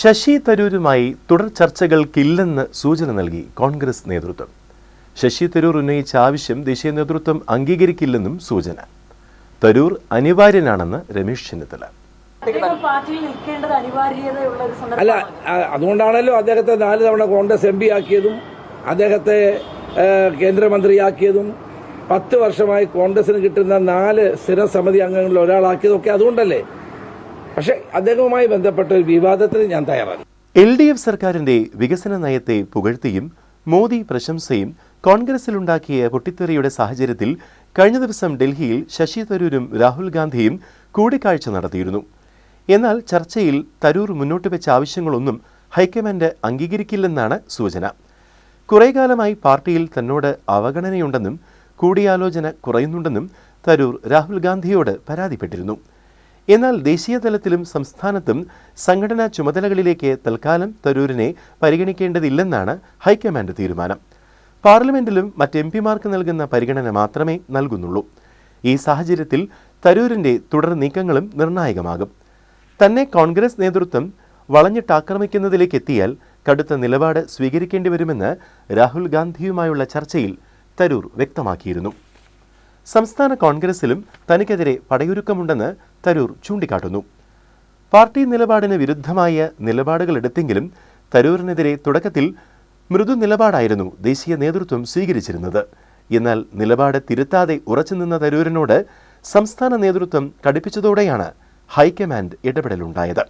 ശശി തരൂരുമായി തുടർ ചർച്ചകൾക്കില്ലെന്ന് സൂചന നൽകി കോൺഗ്രസ് നേതൃത്വം. ശശി തരൂർ ഉന്നയിച്ച ആവശ്യം ദേശീയ നേതൃത്വം അംഗീകരിക്കില്ലെന്നും സൂചന. തരൂർ അനിവാര്യനാണെന്ന് രമേശ് ചെന്നിത്തല. അല്ല അതുകൊണ്ടാണല്ലോ അദ്ദേഹത്തെ നാല് തവണ കോൺഗ്രസ് എം പി ആക്കിയതും അദ്ദേഹത്തെ കേന്ദ്രമന്ത്രിയാക്കിയതും പത്ത് വർഷമായി കോൺഗ്രസിന് കിട്ടുന്ന നാല് സ്ഥിര സമിതി അംഗങ്ങളിൽ ഒരാളാക്കിയതൊക്കെ അതുകൊണ്ടല്ലേ? പക്ഷെ അദ്ദേഹവുമായി ബന്ധപ്പെട്ട ഒരു വിവാദത്തിന് ഞാൻ തയ്യാറാണ്. എൽ ഡി എഫ് സർക്കാരിന്റെ വികസന നയത്തെ പുകഴ്ത്തിയും മോദി പ്രശംസയും കോൺഗ്രസിലുണ്ടാക്കിയ പൊട്ടിത്തെറിയുടെ സാഹചര്യത്തിൽ കഴിഞ്ഞ ദിവസം ഡൽഹിയിൽ ശശി തരൂരും രാഹുൽ ഗാന്ധിയും കൂടിക്കാഴ്ച നടത്തിയിരുന്നു. എന്നാൽ ചർച്ചയിൽ തരൂർ മുന്നോട്ട് വെച്ച ആവശ്യങ്ങളൊന്നും ഹൈക്കമാൻഡ് അംഗീകരിക്കില്ലെന്നാണ് സൂചന. കുറേകാലമായി പാർട്ടിയിൽ തന്നോട് അവഗണനയുണ്ടെന്നും കൂടിയാലോചന കുറയുന്നുണ്ടെന്നും തരൂർ രാഹുൽ ഗാന്ധിയോട് പരാതിപ്പെട്ടിരുന്നു. എന്നാൽ ദേശീയ തലത്തിലും സംസ്ഥാനത്തും സംഘടനാ ചുമതലകളിലേക്ക് തൽക്കാലം തരൂരിനെ പരിഗണിക്കേണ്ടതില്ലെന്നാണ് ഹൈക്കമാൻഡ് തീരുമാനം. പാർലമെന്റിലും മറ്റ് എം പിമാർക്ക് നൽകുന്ന പരിഗണന മാത്രമേ നൽകുന്നുള്ളൂ. ഈ സാഹചര്യത്തിൽ തരൂരിന്റെ തുടർ നീക്കങ്ങളും നിർണായകമാകും. തന്നെ കോൺഗ്രസ് നേതൃത്വം വളഞ്ഞിട്ടാക്രമിക്കുന്നതിലേക്ക് എത്തിയാൽ കടുത്ത നിലപാട് സ്വീകരിക്കേണ്ടി വരുമെന്ന് രാഹുൽ ഗാന്ധിയുമായുള്ള ചർച്ചയിൽ തരൂർ വ്യക്തമാക്കിയിരുന്നു. സംസ്ഥാന കോൺഗ്രസിലും തനിക്കെതിരെ പടയൊരുക്കമുണ്ടെന്ന് തരൂർ ചൂണ്ടിക്കാട്ടുന്നു. പാർട്ടി നിലപാടിന് വിരുദ്ധമായ നിലപാടുകൾ എടുത്തെങ്കിലും തരൂരിനെതിരെ തുടക്കത്തിൽ മൃദു നിലപാടായിരുന്നു ദേശീയ നേതൃത്വം സ്വീകരിച്ചിരുന്നത്. എന്നാൽ നിലപാട് തിരുത്താതെ ഉറച്ചുനിന്ന തരൂരിനോട് സംസ്ഥാന നേതൃത്വം കടുപ്പിച്ചതോടെയാണ് ഹൈക്കമാൻഡ് ഇടപെടലുണ്ടായത്.